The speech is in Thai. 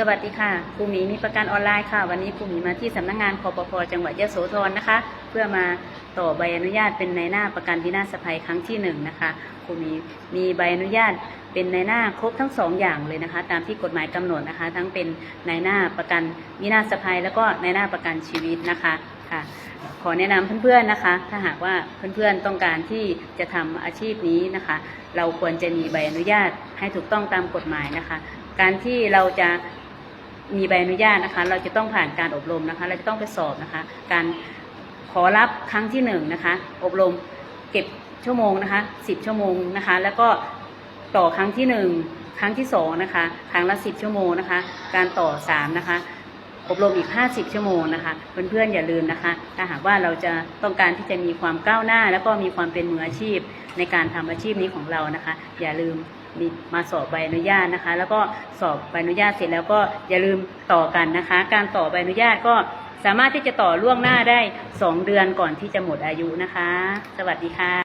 สวัสดีค่ะครูหมีมีประกันออนไลน์ค่ะ วันนี้ครูหมีมาที่สำนักงานคอปพจังหวัดยะโสธรนะคะ เพื่อมาต่อใบอนุญาตเป็นในหน้าประกันวินาศภัยครั้งที่หนึ่งนะคะครูหมีมีใบอนุญาตเป็นในหน้าครบทั้งสองอย่างเลยนะคะ ตามที่กฎหมายกำหนดนะคะ ทั้งเป็นในหน้าประกันวินาศภัย แล้วก็ในหน้าประกันชีวิตนะคะค่ะขอแนะนำเพื่อนๆนะคะ ถ้าหากว่าเพื่อนๆต้องการที่จะทำอาชีพนี้นะคะ เราควรจะมีใบอนุญาตให้ถูกต้องตามกฎหมายนะคะ การที่เราจะ มีใบอนุญาตนะคะ เราจะต้องผ่านการอบรมนะคะ เราจะต้องไปสอบนะคะ การขอรับครั้งที่หนึ่งนะคะ อบรมเก็บชั่วโมงนะคะสิบชั่วโมงนะคะ แล้วก็ต่อครั้งที่หนึ่งครั้งที่สองนะคะ ครั้งละสิบชั่วโมงนะคะ การต่อสามนะคะ อบรมอีก 50 ชั่วโมงนะคะ เพื่อนๆอย่าลืมนะคะ ถ้าหากว่าเราจะต้องการที่จะมีความก้าวหน้า แล้วก็มีความเป็นมืออาชีพในการทำอาชีพนี้ของเรานะคะ อย่าลืมมีมาสอบใบอนุญาตนะคะ แล้วก็สอบใบอนุญาตเสร็จแล้วก็อย่าลืมต่อกันนะคะ การต่อใบอนุญาตก็สามารถที่จะต่อล่วงหน้าได้ 2 เดือนก่อนที่จะหมดอายุนะคะ สวัสดีค่ะ